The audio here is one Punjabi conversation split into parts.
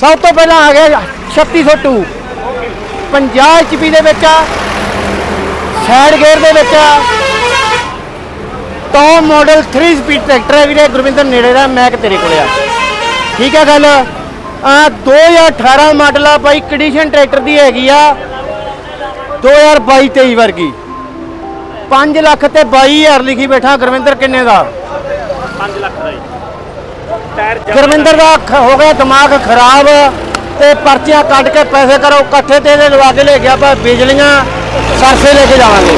ਸਭ ਤੋਂ ਪਹਿਲਾਂ ਆ ਗਿਆ 3602 50 HP ਦੇ ਵਿੱਚ ਆ, ਸਾਈਡ ਗੇਅਰ ਦੇ ਵਿੱਚ ਆ। ਟੌਪ ਮਾਡਲ 3 ਸਪੀਡ ਟਰੈਕਟਰ ਹੈ ਵੀਰੇ, ਗੁਰਵਿੰਦਰ ਨੇੜੇ ਦਾ ਮੈਕ ਤੇਰੇ ਕੋਲ ਆ। ਠੀਕ ਹੈ ਗੱਲ? ਆ 2018 ਮਾਡਲ ਆ ਬਾਈ ਕੰਡੀਸ਼ਨ ਟਰੈਕਟਰ ਦੀ ਹੈਗੀ ਆ 2022 23 ਵਰਗੀ। 5 ਲੱਖ ਤੇ 22000 ਲਿਖੀ ਬੈਠਾ, ਗੁਰਵਿੰਦਰ ਕਿੰਨੇ ਦਾ? 5 ਲੱਖ ਦਾ ਜੀ। ਗੁਰਵਿੰਦਰ ਦਾ ਹੋ ਗਿਆ ਦਿਮਾਗ ਖਰਾਬ ਤੇ ਪਰਚੀਆਂ ਕੱਢ ਕੇ ਪੈਸੇ ਕਰੋ ਇਕੱਠੇ ਤੇ ਇਹਦੇ ਲਵਾ ਕੇ ਲੈ ਗਿਆ ਪਰ ਬਿਜਲੀਆਂ ਸਰਸੇ ਲੈ ਕੇ ਜਾਵਾਂਗੇ।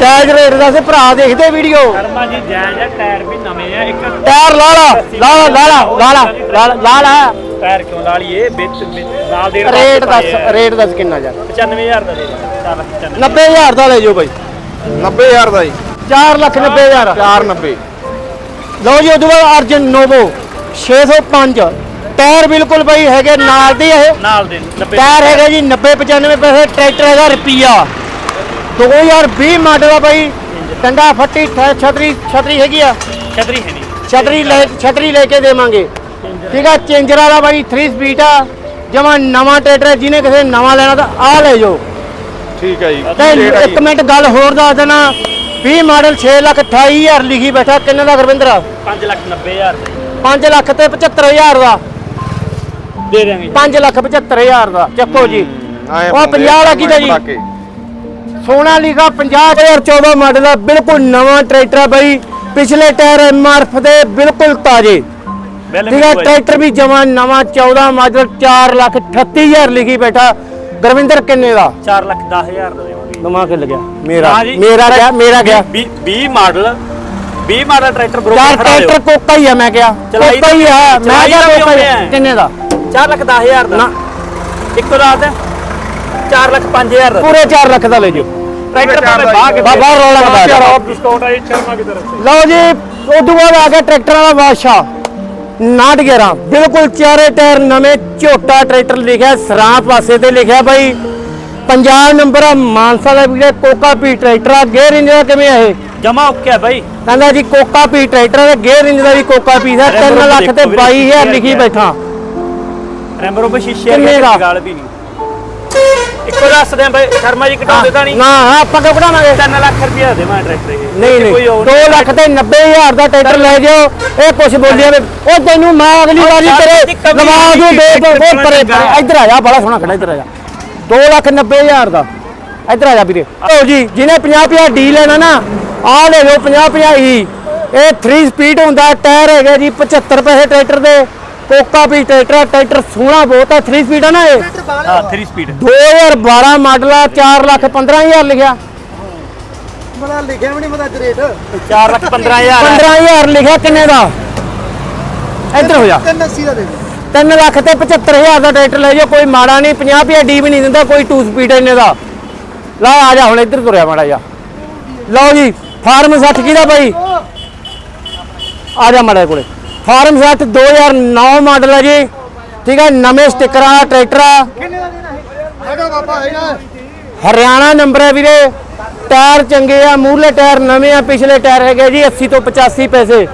ਜਾਇਜ਼ ਰੇਟ ਦਾ ਸੀ ਭਰਾ ਦੇਖਦੇ ਵੀਡੀਓ। ਸ਼ਰਮਾ ਜੀ ਜਾਇਜ਼ ਹੈ ਟਾਇਰ ਵੀ ਨਵੇਂ ਆ ਇੱਕ ਟਾਇਰ ਲਾ ਲਾ ਲਾ ਲਾ ਲਾ ਲਾ ਲਾ, ਲਾ ਲਾ, ਲਾ ਟਾਇਰ ਕਿਉਂ ਲਾ ਲਈਏ? ਵਿੱਚ ਨਾਲ ਦੇ ਰੇਟ ਦੱਸ ਰੇਟ ਦੱਸ ਕਿੰਨਾ ਜਾ 95000 ਦਾ ਦੇ ਦੇ ਚੱਲ 90000 ਦਾ ਲੈ ਜਾਓ ਬਾਈ। 90000 ਦਾ ਜੀ। 4 ਲੱਖ 90000 490 ਲਓ ਜੀ ਉਦੋਂ ਬਾਅਦ ਅਰਜਨ ਨੋਵੋ। 605 ਟਾਇਰ ਬਿਲਕੁਲ ਬਾਈ ਹੈਗੇ ਨਾਲ ਦੇ ਇਹ। ਨਾਲ ਦੇ 90 ਟਾਇਰ ਹੈਗਾ ਜੀ 90 95 ਪੈਸੇ ਟਰੈਕਟਰ ਹੈਗਾ ਰੁਪਿਆ 2020 ਮਾਡਲ ਆ ਬਾਈ। ਟੰਡਾ ਫੱਟੀ ਛਤਰੀ ਛਤਰੀ ਹੈਗੀ ਆ। ਛਤਰੀ ਹੈ ਨਹੀਂ ਛਤਰੀ ਲੈ ਛਤਰੀ ਲੈ ਕੇ ਦੇਵਾਂਗੇ। ਠੀਕ ਆ ਚੇਂਜਰ ਵਾਲਾ ਬਾਈ 3 ਸਪੀਡ ਆ। ਜਮਾ ਨਵਾਂ ਟਰੈਕਟਰ ਜਿਹਨੇ ਕਿਸੇ ਨਵਾਂ ਲੈਣਾ ਤਾਂ ਆ ਲੈ ਜਾਓ। ਠੀਕ ਹੈ ਜੀ ਤੇ ਇੱਕ ਮਿੰਟ ਗੱਲ ਹੋਰ ਦੱਸ ਦੇਣਾ। 20 ਮਾਡਲ 6 ਲੱਖ 28000 ਲਿਖੀ ਬੈਠਾ ਕਿੰਨੇ ਦਾ ਗੁਰਵਿੰਦਰ 5 ਲੱਖ 90000 ਦਾ ਜੀ 5 ਲੱਖ ਤੇ 75000 ਦਾ। ਦੇ ਦੇਵਾਂਗੇ 5 ਲੱਖ 75000 ਦਾ। ਚੱਕੋ ਜੀ। ਉਹ 50 ਵਾਲਾ ਕਿਹਦਾ ਜੀ। ਸੋਨਾ ਲੀਗਾ 50014 ਮਾਡਲ ਆ ਬਿਲਕੁਲ ਨਵਾਂ ਟਰੈਕਟਰ ਆ ਬਾਈ। ਪਿਛਲੇ ਟਾਇਰ ਐਮਆਰਐਫ ਦੇ ਬਿਲਕੁਲ ਤਾਜ਼ੇ। ਠੀਕ ਹੈ। ਟਰੈਕਟਰ ਵੀ ਜਮਾ ਨਵਾਂ 14 ਮਾਡਲ 4 ਲੱਖ 38000 ਲਿਖੀ ਬੈਠਾ। ਗੁਰਵਿੰਦਰ ਕਿੰਨੇ ਦਾ? 4 ਲੱਖ 10000 ਦਾ ਦੇਵਾਂਗੇ। ਦਿਮਾਗ ਹਿੱਲ ਗਿਆ। ਮੇਰਾ ਹਾਂ। ਮੇਰਾ ਗਿਆ ਮੇਰਾ ਗਿਆ। 20 20 ਮਾਡਲ 20 ਮਾਡਲ ਟਰੈਕਟਰ ਚਾਰ ਬਰੋਬਰ ਖੜਾ ਟਰੈਕਟਰ ਦਿਓ ਕੋਕਾ ਹੀ ਆ ਮੈਂ ਕਿਹਾ ਚਲਾਈ ਕੋਕਾ ਹੀ ਆ ਮੈਂ ਚਲਾਈ ਕਿਹਾ ਤਾਂ ਕੋਕਾ ਹੀ ਵੀ ਆ। ਆਉਂਦੇ ਆ। ਕਿੰਨੇ ਦਾ 4 ਲੱਖ 10000 ਦਾ ਨਾ ਇੱਕੋ ਰਾਤ ਹੈ 4 ਲੱਖ 5000 ਦਾ ਪੂਰੇ 4 ਲੱਖ ਦਾ ਲੈ ਜਾਓ ਟਰੈਕਟਰ ਭਾਵੇਂ ਬਾਹ ਕੇ ਬਾਬਾ ਰੌਲਾ ਬਤਾ ਦਿਓ। ਆਫ ਡਿਸਕਾਊਂਟ ਹੈ ਸ਼ਰਮਾ की तरफ से ਲਓ ਜੀ ਉਦੋਂ ਬਾਅਦ ਆ ਗਿਆ ਟਰੈਕਟਰ ਵਾਲਾ ਬਾਦਸ਼ਾਹ 911 ਬਿਲਕੁਲ ਚਾਰੇ ਟਾਇਰ ਨਵੇਂ ਝੋਟਾ ਟਰੈਕਟਰ ਲਿਖਿਆ ਸਰਾਂ ਪਾਸੇ ਤੇ ਲਿਖਿਆ ਬਾਈ ਪੰਜਾਬ ਨੰਬਰ ਆ ਮਾਨਸਾ ਦਾ ਵੀਰੇ ਕੋਕਾ ਪੀ ਟਰੈਕਟਰ ਆ ਗੇਅਰ ਇੰਜ ਦਾ ਕਿਵੇਂ ਆ ਇਹ? ਜਮਾ ਓਕੇ ਭਾਈ ਕਹਿੰਦਾ ਜੀ ਕੋਕਾ ਪੀ ਟਰੈਕਟਰ ਤੇ ਗੇਅਰ ਇੰਜ ਦਾ ਵੀ ਕੋਕਾ ਪੀ ਦਾ ਅਰੇ 3 ਬਰੋ ਲੱਖ ਤੇ ਦੇਖੋ ਵੀਰੇ, 22000 ਲਿਖੀ ਬੈਠਾ। ਰੈਂਬਰੋ ਪੇ ਸ਼ੀਸ਼ੇ ਦਾ? ਗਾਲ ਵੀ ਨਹੀਂ। ਇੱਕੋ ਦੱਸ ਦੇ ਭਾਈ ਸ਼ਰਮਾ ਜੀ ਘਟਾਉਂਦੇ ਤਾਂ ਨਹੀਂ? ਨਾ ਹਾਂ, ਆਪਾਂ ਕਿਉਂ ਕਢਾਵਾਂਗੇ 3 ਲੱਖ ਰੁਪਏ ਦੇ ਮੈਂ ਟਰੈਕਟਰ ਇਹ। ਨਹੀਂ ਨਹੀਂ ਕੋਈ ਹੋਰ 2 ਲੱਖ ਤੇ 90000 ਦਾ ਟਰੈਕਟਰ ਲੈ ਜਾਓ ਇਹ ਕੁਛ ਬੋਲਿਆ ਉਹ ਤੈਨੂੰ ਮੈਂ ਅਗਲੀ ਵਾਰੀ ਤੇਰੇ ਜੀ, ਕਮੀ ਲਵਾ ਦੂੰ ਨਹੀਂ। ਦੇ ਕੀਤੀ, ਉਹ। ਪਰੇ ਇੱਧਰ ਆ ਜਾ ਬੜਾ ਸੋਹਣਾ ਖੜਾ ਇੱਧਰ ਆ ਜਾ। 2 ਲੱਖ 90000 ਦਾ। ਇੱਧਰ ਆ ਜਾ ਵੀਰੇ। ਲਓ ਜੀ ਜਿਹਨੇ 50 50 ਡੀ ਲੈਣਾ ਨਾ ਆ ਲੈ ਲਓ 50 50 ਹੀ ਇਹ 3 ਸਪੀਡ ਹੁੰਦਾ ਟਾਇਰ ਹੈਗੇ ਜੀ 75 ਪੈਸੇ ਟਰੈਕਟਰ ਦੇ। ਕੋਕਾ ਵੀ ਟਰੈਕਟਰ ਟਰੈਕਟਰ ਸੋਹਣਾ ਬਹੁਤ ਆ 3 ਸਪੀਡ ਆ ਨਾ ਇਹ। ਹਾਂ 3 ਸਪੀਡ 2012 ਮਾਡਲ ਆ 4 ਲੱਖ 15000 ਲਿਖਿਆ। ਬੜਾ ਲਿਖਿਆ ਵੀ ਨਹੀਂ ਪਤਾ ਅੱਜ ਰੇਟ 4 ਲੱਖ 15000 15000 ਲਿਖਿਆ ਕਿੰਨੇ ਦਾ? ਇੱਧਰ ਹੋ ਜਾ। 380 ਦਾ ਦੇ ਦੇ। 3 ਲੱਖ ਤੇ 75000 ਦਾ ਟਰੈਕਟਰ ਲੈ ਜਾਓ ਕੋਈ ਮਾੜਾ ਨਹੀਂ 50 50 ਡੀ ਵੀ ਨਹੀਂ ਦਿੰਦਾ ਕੋਈ 2 ਸਪੀਡ ਇੰਨੇ ਦਾ। ਲਾ ਆ ਜਾ ਹੁਣ ਇੱਧਰ ਤੁਰਿਆ ਮਾੜਾ ਜਾ ਲਓ ਜੀ ਫਾਰਮ 60 ਕਿਹਦਾ ਬਾਈ? ਆ ਜਾ ਮਾੜਾ ਕੋਲੇ। ਫਾਰਮ 60 2009 ਮਾਡਲ ਹੈ ਜੀ। ਠੀਕ ਹੈ ਨਵੇਂ ਸਟicker ਆ ਟਰੈਕਟਰ ਆ। ਹੈਗਾ ਬਾਬਾ ਹੈਗਾ। ਹਰਿਆਣਾ ਨੰਬਰ ਹੈ ਵੀਰੇ। ਟਾਇਰ ਚੰਗੇ ਆ ਮੂਹਰਲੇ ਟਾਇਰ ਨਵੇਂ ਆ ਪਿਛਲੇ ਟਾਇਰ ਹੈਗੇ ਜੀ 80 ਤੋਂ 85 ਪੈਸੇ।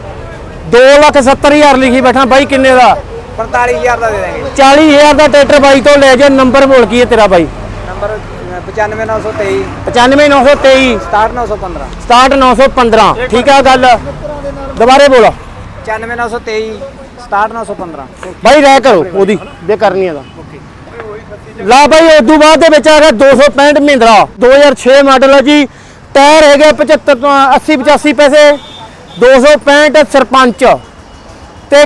270000 ਲਿਖੀ ਬੈਠਾ ਬਾਈ ਕਿੰਨੇ ਦਾ? 45000 ਦਾ ਦੇ ਦਾਂਗੇ 40000 ਦਾ ਟਰੈਕਟਰ ਬਾਈ ਤੋਂ ਲੈ ਜਾ ਨੰਬਰ ਬੋਲ ਕੀ ਹੈ ਤੇਰਾ ਬਾਈ। ਨੰਬਰ 95923 95923 67915 67915 ਠੀਕ ਆ ਗੱਲ। ਦੁਬਾਰੇ ਬੋਲ। 95923 67915 ਬਾਈ ਰਹਿ ਕਰੋ ਉਹਦੀ। ਜੇ ਕਰਨੀ ਹੈ ਤਾਂ। ਲਾ ਬਾਈ ਉਦੋਂ ਬਾਅਦ ਦੇ ਵਿੱਚ ਆ ਗਿਆ 265 ਮਹਿੰਦਰਾ। 2006 ਮਾਡਲ ਹੈ ਜੀ। ਟਾਇਰ ਹੈਗੇ 75 ਤੋਂ 80 85 ਪੈਸੇ। 265 ਸਰਪੰਚ। ਤੇ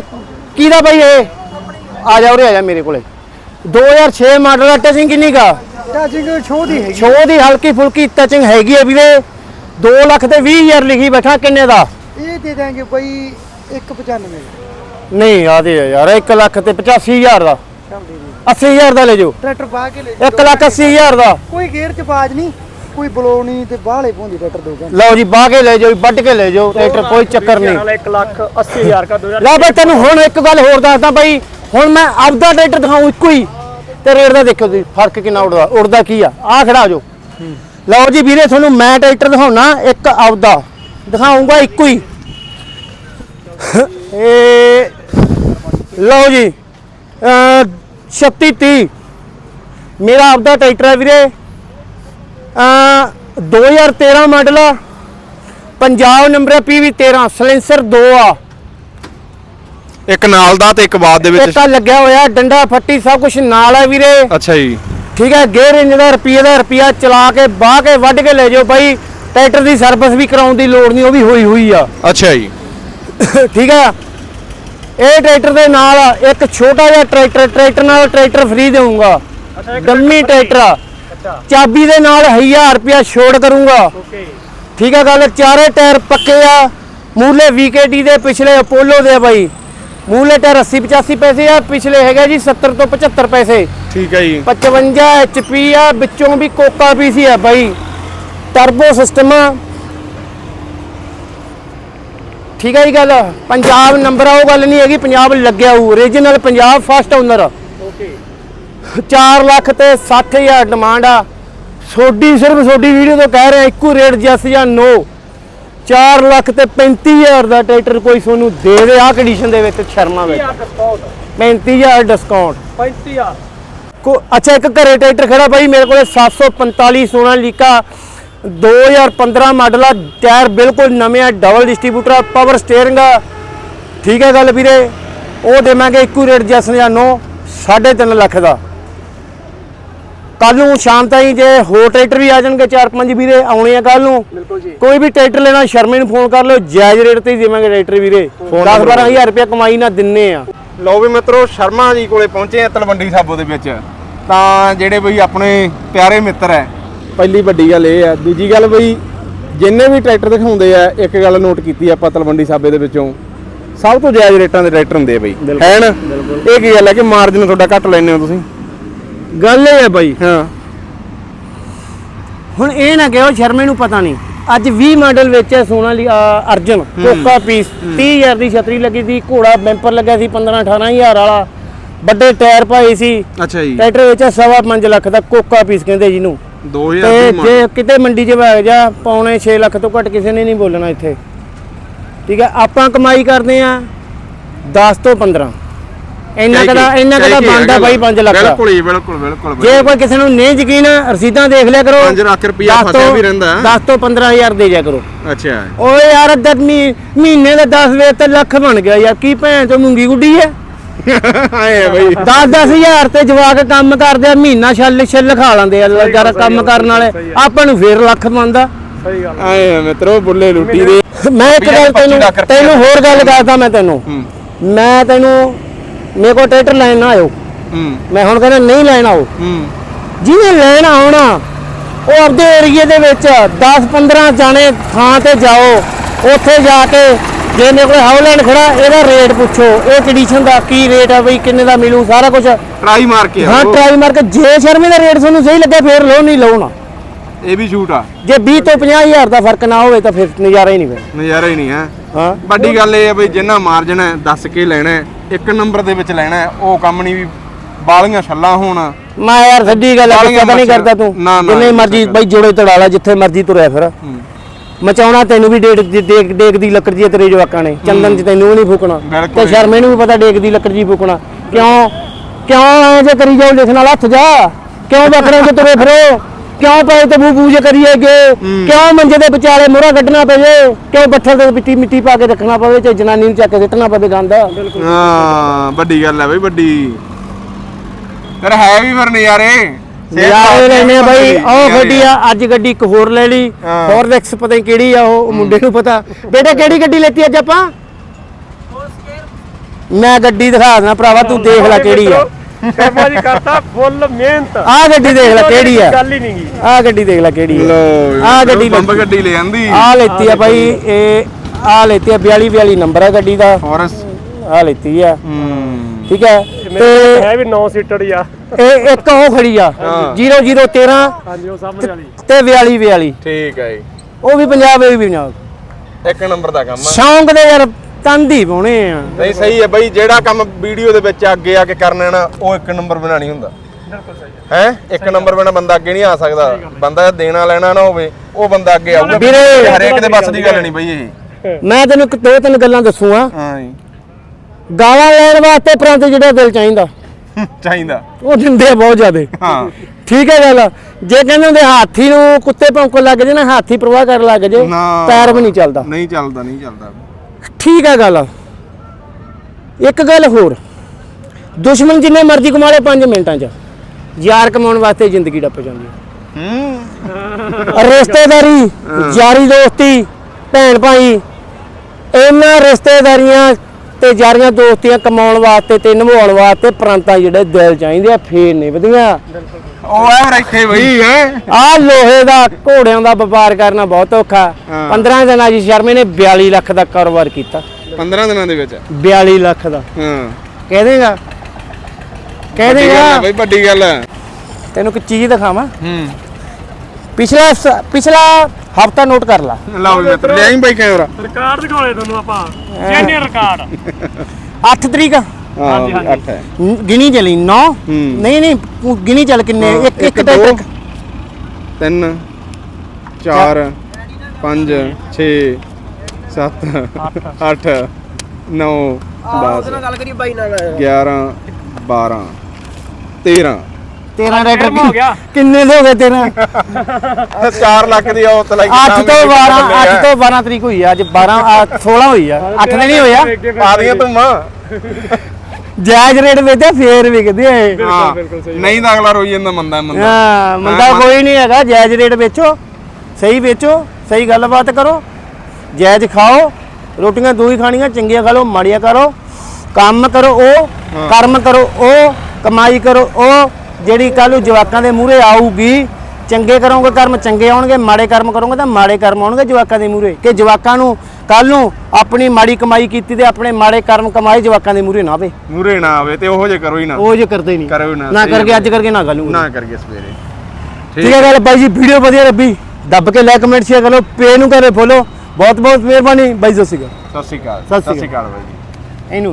ਕਿਹਦਾ ਬਾਈ ਇਹ? ਆ ਜਾ ਉਰੇ ਆ ਜਾ ਮੇਰੇ ਕੋਲੇ। 2006 ਮਾਡਲ ਦਾ ਟਚਿੰਗ ਕਿੰਨੀ ਕਾ ਚਾਚਿੰਗ ਛੋਹ ਦੀ ਹੈਗੀ ਸ਼ੋਅ ਦੀ ਹਲਕੀ ਫੁਲਕੀ ਟਚਿੰਗ ਹੈਗੀ ਹੈ ਵੀਰੇ। 2 ਲੱਖ ਤੇ 20000 ਲਿਖੀ ਬੈਠਾ ਕਿੰਨੇ ਦਾ? ਇਹ ਦੇ ਦਾਂਗੇ ਬਈ 195 ਨਹੀਂ ਆ ਦੇ ਯਾਰ 1 ਲੱਖ ਤੇ 85000 ਦਾ। ਸਭ ਦੇ ਦੇ 80000 ਦਾ ਲੈ ਜਾਓ। ਟਰੈਕਟਰ ਪਾ ਕੇ ਲੈ 1 ਲੱਖ 80000 ਦਾ। ਕੋਈ ਗੇਅਰ ਚ ਬਾਜ ਨਹੀਂ ਕੋਈ ਬਲੋ ਨਹੀਂ ਤੇ ਬਾਹਲੇ ਪਹੁੰਦੀ ਟਰੈਕਟਰ ਦੋ ਘੰਟੇ। ਲਓ ਜੀ ਬਾਹ ਕੇ ਲੈ ਜਾਓ ਵੱਢ ਕੇ ਲੈ ਜਾਓ ਟਰੈਕਟਰ ਕੋਈ ਚੱਕਰ ਨਹੀਂ। ਨਾਲ 1 ਲੱਖ 80000 ਦਾ 2000 ਲੈ ਬਈ ਤੈਨੂੰ ਹੁਣ ਇੱਕ ਗੱਲ ਹੋਰ ਦੱਸਦਾ ਬਾਈ ਹੁਣ ਮੈਂ ਆਪਦਾ ਟਰੈਕਟਰ ਦਿਖਾਉਂ ਇੱਕੋ ਹੀ, ਤੇ ਰੇਟ ਦਾ ਦੇਖੋ ਤੁਸੀਂ, ਫ਼ਰਕ ਕਿੰਨਾ ਉੜਦਾ ਉੜਦਾ ਕੀ ਆ? ਆ ਖੜਾ ਹੋ ਜਾਓ ਲਓ ਜੀ ਵੀਰੇ, ਤੁਹਾਨੂੰ ਮੈਂ ਟਰੈਕਟਰ ਦਿਖਾਉਣਾ, ਇੱਕ ਆਪਦਾ। ਦਿਖਾਉਂਗਾ ਇੱਕੋ ਹੀ। ਇਹ ਲਓ ਜੀ, ਅਹ 3630 ਮੇਰਾ ਆਪਦਾ ਟਰੈਕਟਰ ਹੈ ਵੀਰੇ। ਅ 2013 ਮਾਡਲ ਆ। ਪੰਜਾਬ ਨੰਬਰ ਹੈ ਪੀਵੀ 13 ਸਲੈਂਸਰ 2 ਆ। ਇੱਕ ਨਾਲ ਦਾ ਤੇ ਇੱਕ ਬਾਅਦ ਦੇ ਵਿੱਚ। ਤਾਂ ਲੱਗਿਆ ਹੋਇਆ ਡੰਡਾ ਫੱਟੀ ਸਭ ਕੁਝ ਨਾਲ ਹੈ ਵੀਰੇ। ਅੱਛਾ ਜੀ। ਠੀਕ ਹੈ ਗੇਅਰ ਇੰਜ ਦਾ ਰੁਪਈਏ ਦਾ ਰੁਪਈਆ ਚਲਾ ਕੇ ਬਾਹ ਕੇ ਵੱਢ ਕੇ ਲੈ ਜਾਓ ਬਾਈ। ਟਰੈਕਟਰ ਦੀ ਸਰਵਿਸ ਵੀ ਕਰਾਉਣ ਦੀ ਲੋੜ ਨਹੀਂ ਉਹ ਵੀ ਹੋਈ ਹੋਈ ਆ। ਅੱਛਾ ਜੀ। ਠੀਕ ਹੈ ਇਹ ਟਰੈਕਟਰ ਦੇ ਨਾਲ ਇੱਕ ਛੋਟਾ ਜਿਹਾ ਟਰੈਕਟਰ ਟਰੈਕਟਰ ਨਾਲ ਟਰੈਕਟਰ ਫ੍ਰੀ ਦੇਵਾਂਗਾ ਡੰਮੀ ਟਰੈਕਟਰ ਆ। ਚਾਬੀ ਦੇ ਨਾਲ 1000 ਰੁਪਿਆ ਛੋੜ ਕਰੂੰਗਾ। ਓਕੇ। ਠੀਕ ਹੈ ਗੱਲ ਚਾਰੇ ਟਾਇਰ ਪੱਕੇ ਆ। ਮੂਲੇ VKT ਦੇ ਪਿਛਲੇ ਅਪੋਲੋ ਦੇ ਆ ਬਾਈ। ਮੂਲੇ ਟਾਇਰ 80 85 ਪੈਸੇ ਆ ਪਿਛਲੇ ਹੈਗਾ ਜੀ 70 ਤੋਂ 75 ਪੈਸੇ। ਠੀਕ ਹੈ ਜੀ। 55 HP ਆ ਵਿੱਚੋਂ ਵੀ ਕੋਕਾ ਪੀਸੀ ਆ ਬਾਈ। ਟਰਬੋ ਸਿਸਟਮ ਆ। ਠੀਕ ਹੈ ਜੀ ਗੱਲ। ਪੰਜਾਬ ਨੰਬਰ ਆ ਉਹ ਗੱਲ ਨਹੀਂ ਹੈਗੀ ਪੰਜਾਬ ਲੱਗਿਆ ਹੋਊ। Original Punjab first owner okay 4 lakh ਤੇ 60000 ਡਿਮਾਂਡ ਆ। ਸੋਡੀ ਸਿਰਫ ਸੋਡੀ ਵੀਡੀਓ ਤੋਂ ਕਹਿ ਰਿਹਾ ਇੱਕੋ ਰੇਟ ਜੈਸ ਜਾਂ ਨੋ 4 ਲੱਖ ਤੇ 35000 ਦਾ ਟਰੈਕਟਰ ਕੋਈ ਤੁਹਾਨੂੰ ਦੇ ਦੇ ਆ ਕੰਡੀਸ਼ਨ ਦੇ ਵਿੱਚ ਸ਼ਰਮਾ ਵਿੱਚ। 35000 ਡਿਸਕਾਊਂਟ 35 ਆ ਕੋ ਅੱਛਾ ਇੱਕ ਘਰੇ ਟਰੈਕਟਰ ਖੜਾ ਬਾਈ ਮੇਰੇ ਕੋਲੇ 745 ਸੋਨਾ ਲੀਕਾ 2015 ਮਾਡਲ ਆ ਟਾਇਰ ਬਿਲਕੁਲ ਨਵੇਂ ਆ ਡਬਲ ਡਿਸਟ੍ਰੀਬਿਊਟਰ ਆ ਪਾਵਰ ਸਟੀਅਰਿੰਗ ਆ। ਠੀਕ ਹੈ ਗੱਲ ਵੀਰੇ ਉਹ ਦੇਵਾਂਗੇ ਇੱਕੋ ਰੇਟ ਜੈਸ ਜਾਂ ਨੋ 3.5 ਲੱਖ ਦਾ। ਕੱਲ ਨੂੰ ਸ਼ਾਮ ਤਾਈਂ ਜੇ ਹੋਰ ਟਰੈਕਟਰ ਵੀ ਆ ਜਾਣਗੇ 4-5 ਵੀਰੇ ਆਉਣੇ ਆ ਕੱਲ ਨੂੰ। ਬਿਲਕੁਲ ਜੀ। ਕੋਈ ਵੀ ਟਰੈਕਟਰ ਲੈਣਾ ਸ਼ਰਮੇ ਨੂੰ ਫੋਨ ਕਰ ਲਿਓ ਜਾਇਜ਼ ਰੇਟ ਤੇ ਹੀ ਦੇਵਾਂਗੇ ਟਰੈਕਟਰ ਵੀਰੇ। 10-12000 ਰੁਪਏ ਕਮਾਈ ਨਾ ਦਿੰਨੇ ਆ। ਲਓ ਵੀ ਮਿੱਤਰੋ ਸ਼ਰਮਾ ਜੀ ਕੋਲੇ ਪਹੁੰਚੇ ਆ ਤਲਵੰਡੀ ਸਾਬੋ ਦੇ ਵਿੱਚ। ਤਾਂ ਜਿਹੜੇ ਬਈ ਆਪਣੇ ਪਿਆਰੇ ਮਿੱਤਰ ਹੈ ਪਹਿਲੀ ਵੱਡੀ ਗੱਲ ਇਹ ਆ। ਦੂਜੀ ਗੱਲ ਬਈ ਜਿੰਨੇ ਵੀ ਟਰੈਕਟਰ ਦਿਖਾਉਂਦੇ ਆ ਇੱਕ ਗੱਲ ਨੋਟ ਕੀਤੀ ਆਪਾਂ ਤਲਵੰਡੀ ਸਾਬੇ ਦੇ ਵਿੱਚੋਂ। ਸਭ ਤੋਂ ਜਾਇਜ਼ ਰੇਟਾਂ ਦੇ ਟਰੈਕਟਰ ਹੁੰਦੇ ਆ ਬਈ। ਹੈ ਨਾ ਇਹ ਕੀ ਗੱਲ ਹੈ ਕਿ ਮਾਰਜਨ ਤੁਹਾਡਾ ਘੱਟ ਲੈਣੇ ਹੋ ਤੁਸੀਂ? ਗੱਲ ਇਹ ਹੈ ਬਾਈ। ਹਾਂ। ਹੁਣ ਇਹ ਨਾ ਕਹੋ ਸ਼ਰਮੇ ਨੂੰ ਪਤਾ ਨਹੀਂ। ਅੱਜ 20 ਮਾਡਲ ਵੇਚਿਆ ਸੋਨਾ ਲਈ ਅਰਜਨ ਕੋਕਾ ਪੀਸ 30000 ਦੀ ਛਤਰੀ ਲੱਗੀ ਸੀ ਘੋੜਾ ਬੈਂਪਰ ਲੱਗਾ ਸੀ 15 18000 ਵਾਲਾ। ਵੱਡੇ ਟਾਇਰ ਪਾਏ ਸੀ। ਅੱਛਾ ਜੀ। ਟਰੈਕਟਰ ਵੇਚਿਆ ਸਵਾ ਪੰਜ ਲੱਖ ਦਾ ਕੋਕਾ ਪੀਸ ਕਹਿੰਦੇ ਜਿਹਨੂੰ 2000 ਤੇ ਜੇ ਕਿਤੇ ਮੰਡੀ 'ਚ ਵਗ ਜਾ ਪੌਣੇ 6 ਲੱਖ ਤੋਂ ਘੱਟ ਕਿਸੇ ਨੇ ਨਹੀਂ ਬੋਲਣਾ ਇੱਥੇ। ਠੀਕ ਹੈ ਆਪਾਂ ਕਮਾਈ ਕਰਦੇ ਆ 10 ਤੋਂ 15 ਇੰਨਾ ਕਦਾ ਇੰਨਾ ਕਦਾ ਬਣਦਾ ਬਾਈ 5 ਲੱਖ ਬਿਲਕੁਲ ਹੀ ਬਿਲਕੁਲ ਬਿਲਕੁਲ ਜੇ ਕੋਈ ਕਿਸੇ ਨੂੰ ਨਹੀਂ ਯਕੀਨ ਰਸੀਦਾਂ ਦੇਖ ਲਿਆ ਕਰੋ। 5 ਲੱਖ ਰੁਪਇਆ 10 ਫਸਿਆ ਵੀ ਰਹਿੰਦਾ। 10 ਤੋਂ 15000 ਦੇ ਜਾ ਕਰੋ। ਅੱਛਾ। ਓਏ ਯਾਰ ਅੱਧਾ ਮਹੀ- ਮਹੀਨੇ ਦਾ 10 ਵੇ ਤੇ ਲੱਖ ਬਣ ਗਿਆ ਯਾਰ ਕੀ ਭੈਣ ਚੋ ਮੂੰਗੀ ਗੁੱਡੀ ਐ ਆਏ ਬਈ। 10 10000 ਤੇ ਜਵਾਕ ਕੰਮ ਕਰਦੇ ਆ ਮਹੀਨਾ ਛੱਲ ਛੱਲ ਖਾ ਲੈਂਦੇ ਆ ਜਰਾ ਕੰਮ ਕਰਨ ਵਾਲੇ। ਆਪਾਂ ਨੂੰ ਫੇਰ ਲੱਖ ਮੰਨਦਾ ਸਹੀ ਗੱਲ। ਆਏ ਮਿੱਤਰੋ ਬੁੱਲੇ ਲੁੱਟੀ ਦੇ ਮੈਂ ਇੱਕ ਗੱਲ ਤੈਨੂੰ। ਤੈਨੂੰ ਹੋਰ ਗੱਲ ਦੱਸਦਾ ਮੈਂ ਤੈਨੂੰ। ਮੈਂ ਤੈਨੂੰ ਮੇਰੇ ਕੋਲ ਟਰੈਕਟਰ ਲੈਣ ਨਾ ਆਇਓ। ਹੂੰ। ਮੈਂ ਹੁਣ ਕਹਿੰਦਾ ਨਹੀਂ ਲੈਣ ਆਓ। ਹੂੰ। ਜਿਹਨੇ ਲੈਣ ਆਉਣਾ ਉਹ ਆਪਦੇ ਏਰੀਏ ਦੇ ਵਿੱਚ 10 15 ਜਾਣੇ ਥਾਂ ਤੇ ਜਾਓ। ਉੱਥੇ ਜਾ ਕੇ ਜੇ ਮੇਰੇ ਕੋਲ ਹਾਊਲੈਂਡ ਖੜਾ ਇਹਦਾ ਰੇਟ ਪੁੱਛੋ। ਇਹ ਕੰਡੀਸ਼ਨ ਦਾ ਕੀ ਰੇਟ ਆ ਬਈ ਕਿੰਨੇ ਦਾ ਮਿਲੂ ਸਾਰਾ ਕੁਝ ਟਰਾਈ ਮਾਰ ਕੇ ਹਾਂ ਟਰਾਈ ਮਾਰ ਕੇ ਜੇ ਸ਼ਰਮੇ ਦਾ ਰੇਟ ਤੁਹਾਨੂੰ ਸਹੀ ਲੱਗਿਆ ਫੇਰ ਲਓ ਨਹੀਂ ਲਓ ਨਾ। ਇਹ ਵੀ ਛੂਟ ਆ। ਜੇ 20 ਤੋਂ 50000 ਦਾ ਫ਼ਰਕ ਨਾ ਹੋਵੇ ਤਾਂ ਫਿਰ ਨਜ਼ਾਰਾ ਹੀ ਨਹੀਂ ਫਿਰ ਨਜ਼ਾਰਾ ਹੀ ਨਹੀਂ ਹੈ। ਹਾਂ। ਵੱਡੀ ਗੱਲ ਇਹ ਹੈ ਬਈ ਜਿੰਨਾ ਮਾਰਜਨ ਹੈ ਦੱਸ ਕੇ ਲੈਣਾ ਹੈ। ਇੱਕ ਨੰਬਰ ਦੇ ਵਿੱਚ ਲੈਣਾ ਹੈ ਉਹ ਕੰਮ ਨਹੀਂ ਵੀ ਬਾਲੀਆਂ ਛੱਲਾਂ ਹੋਣ। ਮੈਂ ਯਾਰ ਸੱਚੀ ਗੱਲ ਪਤਾ ਨਹੀਂ ਕਰਦਾ ਤੂੰ। ਜਿੰਨੇ ਮਰਜ਼ੀ ਬਈ ਜੋੜੇ ਤੜਾ ਲਾ ਜਿੱਥੇ ਮਰਜ਼ੀ ਤੁਰਿਆ ਫਿਰ। ਮਚਾਉਣਾ ਤੈਨੂੰ ਵੀ ਡੇਕ ਡੇਕ ਡੇਕ ਦੀ ਲੱਕੜ ਜੀ ਤੇਰੇ ਜਵਾਕਾਂ ਨੇ। ਚੰਦਨ ਚ ਤੈਨੂੰ ਵੀ ਨਹੀਂ ਫੂਕਣਾ। ਤੇ ਸ਼ਰਮੇ ਨੂੰ ਵੀ ਪਤਾ ਡੇਕ ਦੀ ਲੱਕੜ ਜੀ ਫੂਕਣਾ। ਕਿਉਂ? ਕਿਉਂ ਐ ਜੇ ਕਰੀ ਜਾਓ ਲਿਖਣ ਵਾਲਾ ਹੱਥ ਜਾ। ਕਿਉਂ ਬੱਕਰੇ ਚ ਤੁਰੇ ਫਿਰੋ? ਕਿਉਂ ਪਏ ਤੇ ਬੂ ਜੇ ਕਰੀਏਗੇ ਕਿਉਂ ਮੰਜੇ ਦੇ ਵਿਚਾਲੇ ਮੋਹਰਾ ਕੱਢਣਾ ਪਵੇ? ਕਿਉਂ ਬੱਠਲ ਦੇ ਮਿੱਟੀ ਮਿੱਟੀ ਪਾ ਕੇ ਰੱਖਣਾ ਪਵੇ ਤੇ ਜਨਾਨੀ ਨੂੰ ਚੱਕ ਕੇ ਸਿੱਟਣਾ ਪਵੇ ਗੰਦ? ਹਾਂ ਵੱਡੀ ਗੱਲ ਹੈ ਬਈ ਵੱਡੀ। ਫਿਰ ਹੈ ਵੀ ਫਿਰ ਨਜ਼ਾਰੇ। ਵਾਸਤੇ ਲੈਣੇ ਬਾਈ। ਉਹ ਗੱਡੀ ਆ ਅੱਜ ਗੱਡੀ ਇੱਕ ਹੋਰ ਲੈ ਲਈ। ਹਾਂ। ਫੋਰਵੈਕਸ ਪਤਾ ਨਹੀਂ ਕਿਹੜੀ ਆ ਉਹ ਉਹ ਮੁੰਡੇ ਨੂੰ ਪਤਾ। ਬੇਟਾ ਕਿਹੜੀ ਗੱਡੀ ਲੈਤੀ ਅੱਜ ਆਪਾਂ? ਮੈਂ ਗੱਡੀ ਦਿਖਾ ਦਿੰਦਾ ਭਰਾਵਾ ਤੂੰ ਦੇਖ ਲੈ ਕਿਹੜੀ ਆ। ਸ਼ਰਮਾ ਜੀ ਕਰਤਾ ਫੁੱਲ ਮਿਹਨਤ। ਆਹ ਗੱਡੀ ਦੇਖ ਲੈ ਕਿਹੜੀ ਆ। ਗੱਲ ਹੀ ਨਹੀਂ ਗਈ। ਆਹ ਗੱਡੀ ਦੇਖ ਲੈ ਕਿਹੜੀ ਆ। ਲੋ ਆਹ ਗੱਡੀ ਬੰਬ ਲੈਤੀ। ਗੱਡੀ ਲੈ ਆਂਦੀ। ਆਹ ਲੈਤੀ ਆ ਬਾਈ ਇਹ ਆਹ ਲੈਤੀ ਆ 42 42 ਨੰਬਰ ਆ ਗੱਡੀ ਦਾ। ਫੋਰਸ। ਆਹ ਲੈਤੀ ਆ। ਹੂੰ। ਠੀਕ ਹੈ ਤੇ ਤੇ ਹੈ ਵੀ 9 ਸੀਟਰ ਹੀ ਆ। ਇਹ ਇੱਕ ਉਹ ਖੜੀ ਆ 0013 ਹਾਂਜੀ ਉਹ ਸਾਹਮਣੇ ਵਾਲੀ। ਤੇ 42 42 ਠੀਕ ਹੈ ਜੀ। ਉਹ ਵੀ ਪੰਜਾਬ ਇਹ ਵੀ ਪੰਜਾਬ ਇੱਕ ਨੰਬਰ ਦਾ ਕੰਮ ਆ। ਸ਼ੌਂਕ ਦੇ ਯਾਰ ਤੰਦ ਹੀ ਪਾਉਣੇ ਆ। ਨਹੀਂ ਸਹੀ ਹੈ ਬਈ ਜਿਹੜਾ ਕੰਮ ਵੀਡੀਓ ਦੇ ਵਿੱਚ ਅੱਗੇ ਆ ਕੇ ਕਰਨਾ ਨਾ ਉਹ ਇੱਕ ਨੰਬਰ ਬਣਾ ਨਹੀਂ ਹੁੰਦਾ। ਬਿਲਕੁਲ ਸਹੀ ਹੈ। ਇੱਕ ਨੰਬਰ ਬਿਨਾ ਬੰਦਾ ਅੱਗੇ ਨਹੀਂ ਆ ਸਕਦਾ। ਬੰਦਾ ਦੇਣਾ ਲੈਣਾ ਨਾ ਹੋਵੇ ਉਹ ਬੰਦਾ ਅੱਗੇ ਆਊਗਾ। ਵੀਰੇ- ਹਰੇਕ ਦੇ ਬਸ ਦੀ ਗੱਲ ਨਹੀਂ ਬਈ ਇਹ। ਮੈਂ ਤੈਨੂੰ ਇੱਕ ਦੋ ਤਿੰਨ ਗੱਲਾਂ ਦੱਸੂਗਾ ਹਾਂ ਜੀ। ਗਾਲਾਂ ਲੈਣ ਵਾਸਤੇ ਪ੍ਰਾਂਤ ਜਿਹੜਾ ਦਿਲ ਚਾਹੀਦਾ। ਚਾਹੀਦਾ। ਉਹ ਦਿੰਦੇ ਆ ਬਹੁਤ ਜ਼ਿਆਦੇ। ਹਾਂ। ਠੀਕ ਹੈ ਗੱਲ। ਜੇ ਕਹਿੰਦੇ ਹੁੰਦੇ ਹਾਥੀ ਨੂੰ ਕੁੱਤੇ ਭੌਂਕਣ ਲੱਗ ਜੇ ਨਾ ਹਾਥੀ ਪ੍ਰਵਾਹ ਕਰਨ ਲੱਗ ਜੇ ਪੈਰ ਵੀ ਨਹੀਂ ਚੱਲਦਾ। ਨਹੀਂ ਚੱਲਦਾ ਨਹੀਂ ਚੱਲਦਾ। ਠੀਕ ਹੈ ਗੱਲ। ਇੱਕ ਗੱਲ ਹੋਰ। ਦੁਸ਼ਮਣ ਜਿੰਨੇ ਮਰਜ਼ੀ ਕਮਾ ਲੇ 5 ਮਿੰਟਾਂ 'ਚ ਯਾਰ ਕਮਾਉਣ ਵਾਸਤੇ ਜ਼ਿੰਦਗੀ ਡੱਪ ਜਾਂਦੀ ਹੈ। ਹੂੰ ਰਿਸ਼ਤੇਦਾਰੀ ਯਾਰੀ ਦੋਸਤੀ ਭੈਣ ਭਾਈ ਇਹਨਾਂ ਰਿਸ਼ਤੇਦਾਰੀਆਂ ਤੇ ਯਾਰੀਆਂ ਦੋਸਤੀਆਂ ਕਮਾਉਣ ਵਾਸਤੇ ਤੇ ਨਿਭਾਉਣ ਵਾਸਤੇ ਪ੍ਰਾਂਤਾਂ ਜਿਹੜੇ ਦਿਲ ਚਾਹੀਦੇ ਆ ਫੇਰ ਨਹੀਂ ਵਧੀਆ ਉਹ ਫਿਰ ਇੱਥੇ ਬਈ। ਹੈ। ਆਹ ਲੋਹੇ ਦਾ ਘੋੜਿਆਂ ਦਾ ਵਪਾਰ ਕਰਨਾ ਬਹੁਤ ਔਖਾ। ਹਾਂ। 15 ਦਿਨਾਂ 'ਚ ਸ਼ਰਮੇ ਨੇ 42 ਲੱਖ ਦਾ ਕਾਰੋਬਾਰ ਕੀਤਾ। 15 ਦਿਨਾਂ ਦੇ ਵਿੱਚ? 42 ਲੱਖ ਦਾ। ਹਾਂ। ਕਹਿ ਦੇਗਾ? ਕਹਿ ਦੇਗਾ? ਬਈ ਵੱਡੀ ਗੱਲ ਤੈਨੂੰ ਇੱਕ ਚੀਜ਼ ਦਿਖਾਵਾਂ? ਹੂੰ। ਪਿਛਲਾ ਪਿਛਲਾ ਹਫਤਾ ਨੋਟ ਕਰ ਲਾ। ਲਓ ਵੀ ਮਿੱਤਰ। ਲਿਆਈ ਬਾਈ ਕੈਮਰਾ ਰਿਕਾਰਡ ਦਿਖਾਉਣੇ ਤੁਹਾਨੂੰ ਆਪਾਂ। ਜੈਨੇ ਰਿਕਾਰਡ 8 ਤਰੀਕ। ਹਾਂ 8 ਹੈ। ਨ- ਗਿਣੀ ਚਲੀ 9 ਹੂੰ। ਨਹੀਂ ਨਹੀਂ ਗਿਣੀ ਚੱਲ ਕਿੰਨੇ? ਹਾਂ, ਇੱਕ ਇੱਕ ਇੱਕ, ਤਾਂ ਦੋ। ਇੱਕ 3 4 5 6 7 8 9 10 ਗੱਲ ਕਰੀ ਬਾਈ ਨਾਲ। 11 12 13 13 ਰੈਟਰ ਹੋ ਗਿਆ। ਕਿੰਨੇ ਦੇ ਹੋ ਗਏ ਤੇਰਾ? 4 ਲੱਖ ਦੀ ਔਤ ਲਾਈ 8 ਤੋਂ 12 8 ਤੋਂ 12 ਤਰੀਕ ਹੋਈ ਆ ਅੱਜ 12 ਆ, 16 ਹੋਈ ਆ। 8 ਦਿਨ ਹੀ ਹੋਇਆ? ਪਾ ਦੀਆਂ ਤੂੰ ਮਾਂ ਜਾਇਜ਼ ਰੇਟ ਵੇਚਦੇ ਫੇਰ ਵਿਕਦੇ ਆ ਨਹੀਂ ਤਾਂ ਅਗਲਾ ਰੋਈ ਜਾਂਦਾ ਮੰਦਾ ਮੰਦਾ। ਹਾਂ ਮੰਦਾ ਕੋਈ ਨਹੀਂ ਹੈਗਾ ਜਾਇਜ਼ ਰੇਟ ਵੇਚੋ ਸਹੀ ਵੇਚੋ ਸਹੀ ਗੱਲਬਾਤ ਕਰੋ ਜਾਇਜ਼ ਖਾਓ ਰੋਟੀਆਂ ਦੋ ਹੀ ਖਾਣੀਆਂ ਚੰਗੀਆਂ ਖਾ ਲਓ ਮਾੜੀਆਂ ਕਰੋ ਕੰਮ ਕਰੋ ਉਹ ਕਰਮ ਕਰੋ ਉਹ ਕਮਾਈ ਕਰੋ ਉਹ ਜਿਹੜੀ ਕੱਲ ਨੂੰ ਜਵਾਕਾਂ ਦੇ ਮੂਹਰੇ ਆਊਗੀ ਚੰਗੇ ਕਰੋਗੇ ਕਰਮ ਚੰਗੇ ਆਉਣਗੇ ਮਾੜੇ ਕਰਮ ਕਰੋਗੇ ਤਾਂ ਮਾੜੇ ਕਰਮ ਆਉਣਗੇ ਜਵਾਕਾਂ ਦੇ ਮੂਹਰੇ। ਕਿ ਜਵਾਕਾਂ ਨੂੰ ਕੱਲ ਨੂੰ ਆਪਣੀ ਮਾੜੀ ਕਮਾਈ ਕੀਤੀ ਤੇ ਆਪਣੇ ਮਾੜੇ ਕਰਮ ਕਮਾਏ ਜਵਾਕਾਂ ਦੇ ਮੂਹਰੇ ਨਾ ਆਵੇ। ਮੂਰੇ ਨਾ ਆਵੇ ਤੇ ਉਹੋ ਜੇ ਕਰੋ ਹੀ ਨਾ। ਉਹ ਜੇ ਕਰਦੇ ਨਹੀਂ। ਕਰੋ ਨਾ, ਨਾ ਕਰਕੇ। ਅੱਜ ਕਰਕੇ ਨਾ ਗੱਲੂ ਨਾ ਕਰੀਏ ਸਵੇਰੇ। ਠੀਕ ਹੈ ਗੱਲ ਬਾਈ ਜੀ ਵੀਡੀਓ ਵਧੀਆ ਲੱਗੀ ਦੱਬ ਕੇ ਲਾਈਕ ਕਮੈਂਟ ਸ਼ੇਅਰ ਕਰੋ। ਪੇ ਨੂੰ ਕਰੇ ਫੋਲੋ। ਬਹੁਤ ਬਹੁਤ ਮਿਹਰਬਾਨੀ ਬਾਈ ਸਤਿ ਸ਼੍ਰੀ ਅਕਾਲ। ਸਤਿ ਸ਼੍ਰੀ ਅਕਾਲ ਬਾਈ ਜੀ। ਇਹਨੂੰ